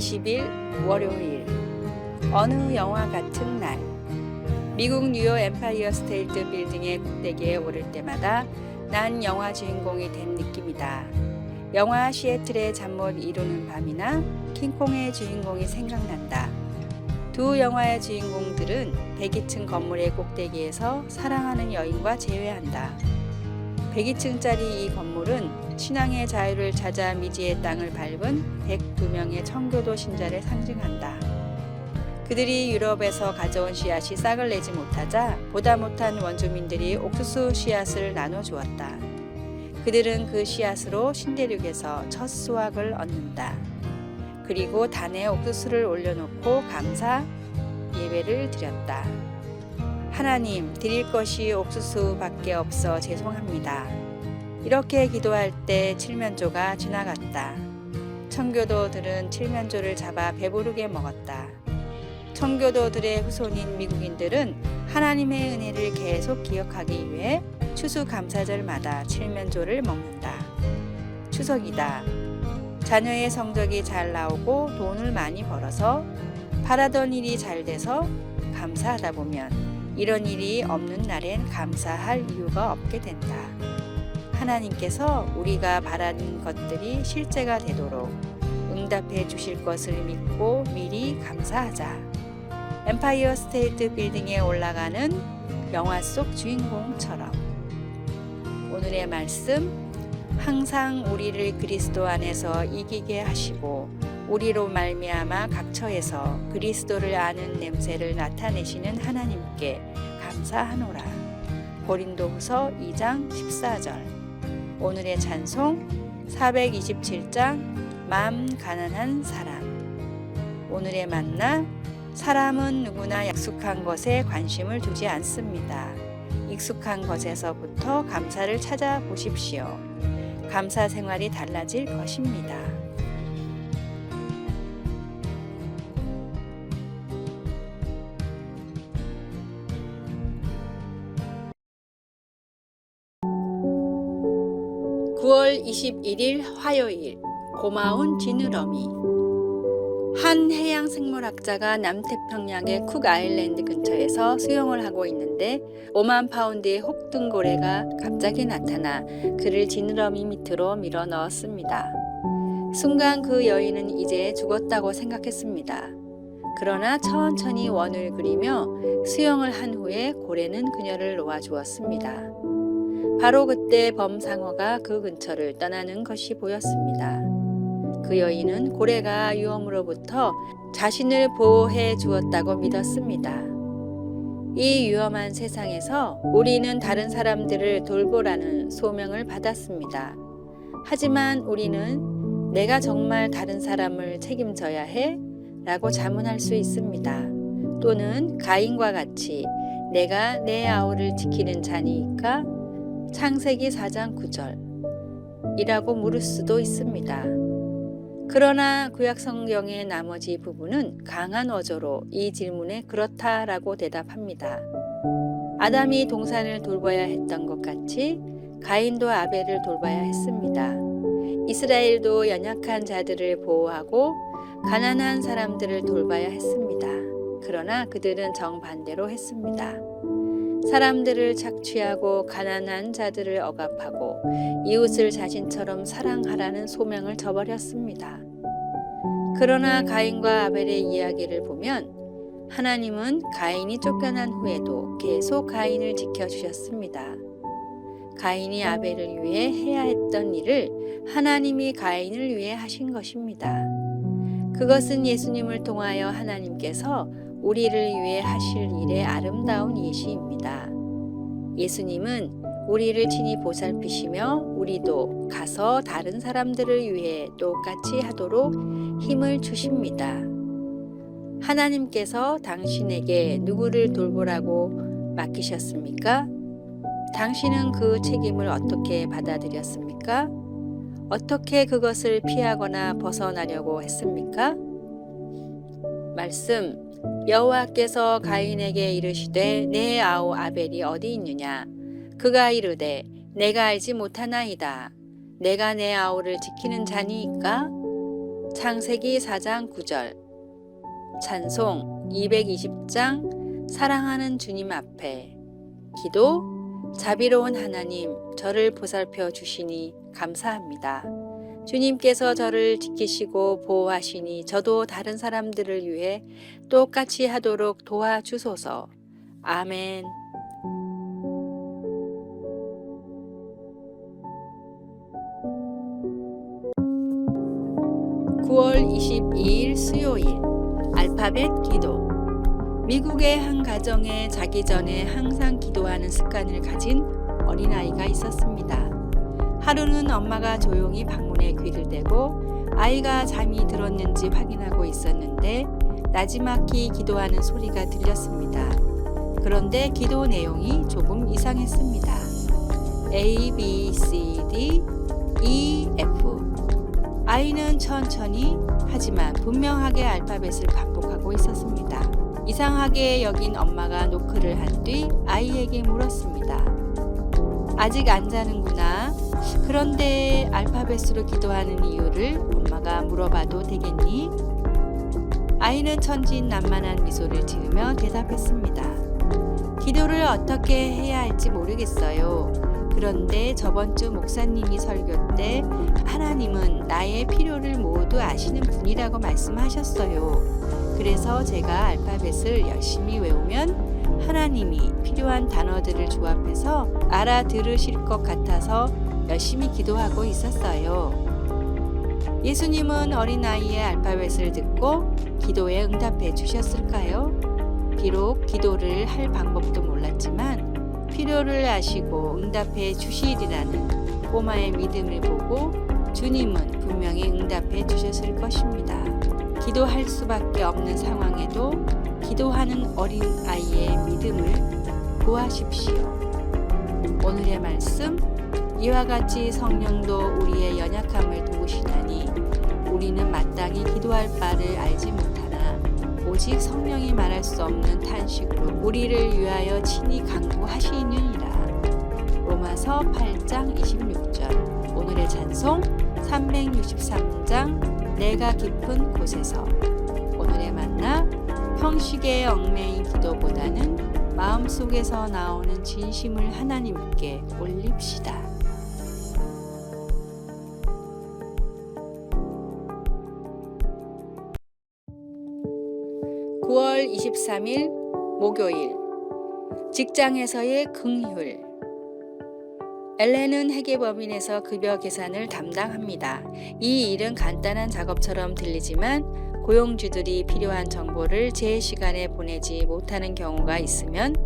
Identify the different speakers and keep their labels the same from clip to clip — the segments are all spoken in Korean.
Speaker 1: 9월 20일 월요일 어느 영화 같은 날 미국 뉴욕 엠파이어 스테이트 빌딩의 꼭대기에 오를 때마다 난 영화 주인공이 된 느낌이다. 영화 시애틀의 잠 못 이루는 밤이나 킹콩의 주인공이 생각난다. 두 영화의 주인공들은 102층 건물의 꼭대기에서 사랑하는 여인과 재회한다. 102층짜리 이 건물은 신앙의 자유를 찾아 미지의 땅을 밟은 102명의 청교도 신자를 상징한다. 그들이 유럽에서 가져온 씨앗이 싹을 내지 못하자 보다 못한 원주민들이 옥수수 씨앗을 나눠 주었다. 그들은 그 씨앗으로 신대륙에서 첫 수확을 얻는다. 그리고 단에 옥수수를 올려놓고 감사 예배를 드렸다. 하나님, 드릴 것이 옥수수밖에 없어 죄송합니다. 이렇게 기도할 때 칠면조가 지나갔다. 청교도들은 칠면조를 잡아 배부르게 먹었다. 청교도들의 후손인 미국인들은 하나님의 은혜를 계속 기억하기 위해 추수감사절마다 칠면조를 먹는다. 추석이다. 자녀의 성적이 잘 나오고 돈을 많이 벌어서 바라던 일이 잘 돼서 감사하다 보면 이런 일이 없는 날엔 감사할 이유가 없게 된다. 하나님께서 우리가 바라는 것들이 실제가 되도록 응답해 주실 것을 믿고 미리 감사하자. 엠파이어 스테이트 빌딩에 올라가는 영화 속 주인공처럼 오늘의 말씀 항상 우리를 그리스도 안에서 이기게 하시고 우리로 말미암아 각처에서 그리스도를 아는 냄새를 나타내시는 하나님께 감사하노라. 고린도후서 2장 14절. 오늘의 찬송 427장 마음 가난한 사람. 오늘의 만나 사람은 누구나 약속한 것에 관심을 두지 않습니다. 익숙한 것에서부터 감사를 찾아보십시오. 감사 생활이 달라질 것입니다. 21일) 화요일 고마운 지느러미 한 해양 생물학자가 남태평양의 쿡 아일랜드 근처에서 수영을 하고 있는데 5만 파운드의 혹등고래가 갑자기 나타나 그를 지느러미 밑으로 밀어 넣었습니다. 순간 그 여인은 이제 죽었다고 생각했습니다. 그러나 천천히 원을 그리며 수영을 한 후에 고래는 그녀를 놓아주었습니다. 바로 그때 범상어가 그 근처를 떠나는 것이 보였습니다. 그 여인은 고래가 위험으로부터 자신을 보호해 주었다고 믿었습니다. 이 위험한 세상에서 우리는 다른 사람들을 돌보라는 소명을 받았습니다. 하지만 우리는 내가 정말 다른 사람을 책임져야 해? 라고 자문할 수 있습니다. 또는 가인과 같이 내가 내 아우를 지키는 자니까 창세기 4장 9절 이라고 물을 수도 있습니다. 그러나 구약 성경의 나머지 부분은 강한 어조로 이 질문에 그렇다라고 대답합니다. 아담이 동산을 돌봐야 했던 것 같이 가인도 아벨을 돌봐야 했습니다. 이스라엘도 연약한 자들을 보호하고 가난한 사람들을 돌봐야 했습니다. 그러나 그들은 정반대로 했습니다. 사람들을 착취하고 가난한 자들을 억압하고 이웃을 자신처럼 사랑하라는 소명을 저버렸습니다. 그러나 가인과 아벨의 이야기를 보면 하나님은 가인이 쫓겨난 후에도 계속 가인을 지켜주셨습니다. 가인이 아벨을 위해 해야 했던 일을 하나님이 가인을 위해 하신 것입니다. 그것은 예수님을 통하여 하나님께서 우리를 위해 하실 일의 아름다운 예시입니다. 예수님은 우리를 친히 보살피시며 우리도 가서 다른 사람들을 위해 똑같이 하도록 힘을 주십니다. 하나님께서 당신에게 누구를 돌보라고 맡기셨습니까? 당신은 그 책임을 어떻게 받아들였습니까? 어떻게 그것을 피하거나 벗어나려고 했습니까? 말씀 여호와께서 가인에게 이르시되 내 아우 아벨이 어디 있느냐? 그가 이르되 내가 알지 못하나이다. 내가 내 아우를 지키는 자니이까? 창세기 4장 9절. 찬송 220장 사랑하는 주님 앞에. 기도 자비로운 하나님 저를 보살펴 주시니 감사합니다. 주님께서 저를 지키시고 보호하시니 저도 다른 사람들을 위해 똑같이 하도록 도와주소서. 아멘. 9월 22일 수요일 알파벳 기도 미국의 한 가정에 자기 전에 항상 기도하는 습관을 가진 어린아이가 있었습니다. 하루는 엄마가 조용히 방문에 귀를 대고 아이가 잠이 들었는지 확인하고 있었는데 나지막히 기도하는 소리가 들렸습니다. 그런데 기도 내용이 조금 이상했습니다. A, B, C, D, E, F 아이는 천천히 하지만 분명하게 알파벳을 반복하고 있었습니다. 이상하게 여긴 엄마가 노크를 한 뒤 아이에게 물었습니다. 아직 안 자는구나. 그런데 알파벳으로 기도하는 이유를 엄마가 물어봐도 되겠니? 아이는 천진난만한 미소를 지으며 대답했습니다. 기도를 어떻게 해야 할지 모르겠어요. 그런데 저번 주 목사님이 설교 때 하나님은 나의 필요를 모두 아시는 분이라고 말씀하셨어요. 그래서 제가 알파벳을 열심히 외우면 하나님이 필요한 단어들을 조합해서 알아들으실 것 같아서 열심히 기도하고 있었어요. 예수님은 어린아이의 알파벳을 듣고 기도에 응답해 주셨을까요? 비록 기도를 할 방법도 몰랐지만 필요를 아시고 응답해 주시리라는 꼬마의 믿음을 보고 주님은 분명히 응답해 주셨을 것입니다. 기도할 수밖에 없는 상황에도 기도하는 어린 아이의 믿음을 구하십시오. 오늘의 말씀 이와 같이 성령도 우리의 연약함을 도우시다니 우리는 마땅히 기도할 바를 알지 못하나 오직 성령이 말할 수 없는 탄식으로 우리를 위하여 친히 강구하시느니라. 로마서 8장 26절 오늘의 찬송 363장 내가 깊은 곳에서 오늘의 만나 형식의 얽매인 기도보다는 마음속에서 나오는 진심을 하나님께 올립시다. (9월 23일) 목요일 직장에서의 긍휼 엘렌은 회계법인에서 급여 계산을 담당합니다. 이 일은 간단한 작업처럼 들리지만 고용주들이 필요한 정보를 제 시간에 보내지 못하는 경우가 있으면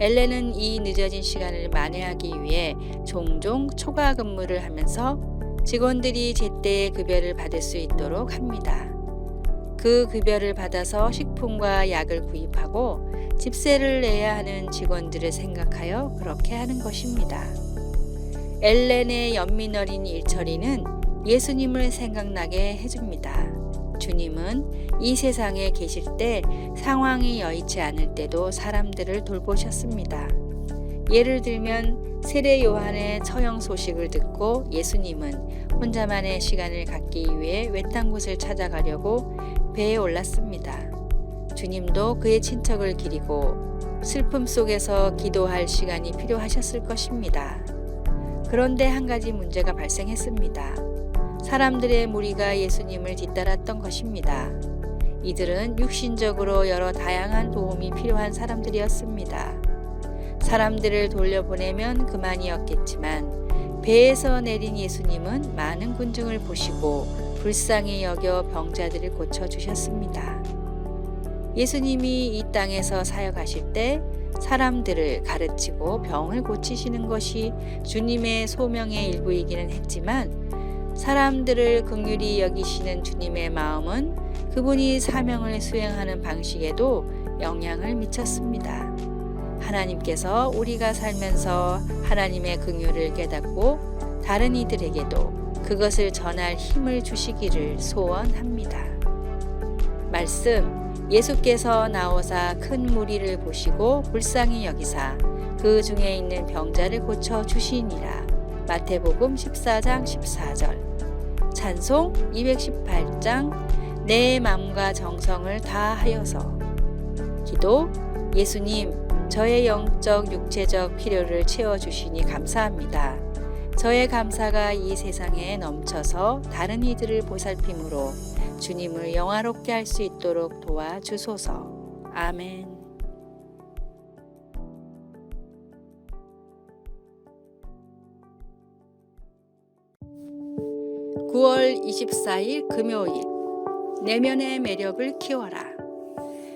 Speaker 1: 엘렌은 이 늦어진 시간을 만회하기 위해 종종 초과 근무를 하면서 직원들이 제때의 급여를 받을 수 있도록 합니다. 그 급여를 받아서 식품과 약을 구입하고 집세를 내야 하는 직원들을 생각하여 그렇게 하는 것입니다. 엘렌의 연민 어린 일처리는 예수님을 생각나게 해줍니다. 주님은 이 세상에 계실 때 상황이 여의치 않을 때도 사람들을 돌보셨습니다. 예를 들면 세례 요한의 처형 소식을 듣고 예수님은 혼자만의 시간을 갖기 위해 외딴 곳을 찾아가려고 배에 올랐습니다. 주님도 그의 친척을 기리고 슬픔 속에서 기도할 시간이 필요하셨을 것입니다. 그런데 한 가지 문제가 발생했습니다. 사람들의 무리가 예수님을 뒤따랐던 것입니다. 이들은 육신적으로 여러 다양한 도움이 필요한 사람들이었습니다. 사람들을 돌려보내면 그만이었겠지만 배에서 내린 예수님은 많은 군중을 보시고 불쌍히 여겨 병자들을 고쳐주셨습니다. 예수님이 이 땅에서 사역하실 때 사람들을 가르치고 병을 고치시는 것이 주님의 소명의 일부이기는 했지만 사람들을 긍휼히 여기시는 주님의 마음은 그분이 사명을 수행하는 방식에도 영향을 미쳤습니다. 하나님께서 우리가 살면서 하나님의 긍휼을 깨닫고 다른 이들에게도 그것을 전할 힘을 주시기를 소원합니다. 말씀 예수께서 나오사 큰 무리를 보시고 불쌍히 여기사 그 중에 있는 병자를 고쳐 주시니라. 마태복음 14장 14절. 찬송 218장 내 마음과 정성을 다하여서 기도 예수님 저의 영적 육체적 필요를 채워 주시니 감사합니다. 저의 감사가 이 세상에 넘쳐서 다른 이들을 보살핌으로 주님을 영화롭게 할 수 있도록 도와주소서. 아멘. 9월 24일 금요일 내면의 매력을 키워라.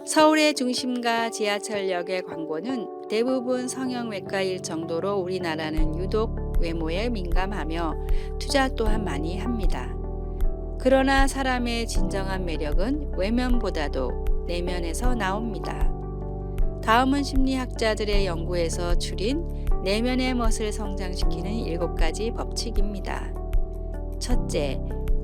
Speaker 1: 서울의 중심가 지하철역의 광고는 대부분 성형외과일 정도로 우리나라는 유독 외모에 민감하며 투자 또한 많이 합니다. 그러나 사람의 진정한 매력은 외면보다도 내면에서 나옵니다. 다음은 심리학자들의 연구에서 줄인 내면의 멋을 성장시키는 일곱 가지 법칙입니다. 첫째,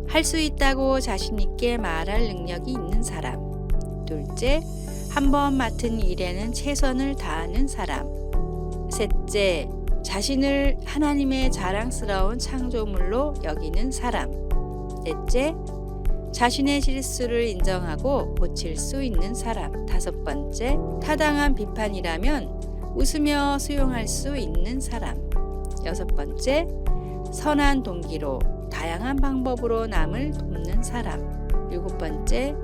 Speaker 1: 할 수 있다고 자신있게 말할 능력이 있는 사람. 둘째, 한 번 맡은 일에는 최선을 다하는 사람. 셋째, 자신을 하나님의 자랑스러운 창조물로 여기는 사람. 넷째, 자신의 실수를 인정하고 고칠 수 있는 사람. 다섯 번째, 타당한 비판이라면 웃으며 수용할 수 있는 사람. 여섯 번째, 선한 동기로 다양한 방법으로 남을 돕는 사람. 일곱 번째,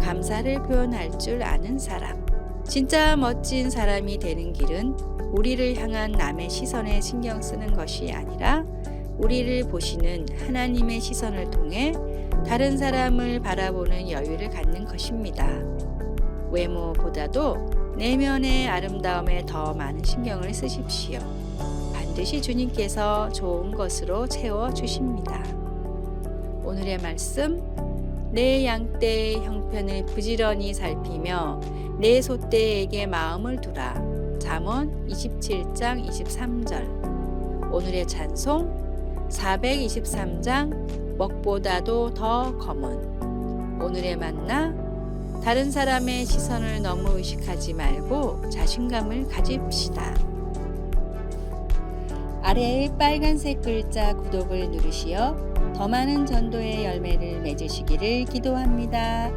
Speaker 1: 감사를 표현할 줄 아는 사람. 진짜 멋진 사람이 되는 길은 우리를 향한 남의 시선에 신경 쓰는 것이 아니라 우리를 보시는 하나님의 시선을 통해 다른 사람을 바라보는 여유를 갖는 것입니다. 외모보다도 내면의 아름다움에 더 많은 신경을 쓰십시오. 반드시 주님께서 좋은 것으로 채워 주십니다. 오늘의 말씀 내 양떼의 형편을 부지런히 살피며 내 소떼에게 마음을 두라. 잠언 27장 23절. 오늘의 찬송 423장 먹보다도 더 검은. 오늘의 만나 다른 사람의 시선을 너무 의식하지 말고 자신감을 가집시다. 아래의 빨간색 글자 구독을 누르시어 더 많은 전도의 열매를 맺으시기를 기도합니다.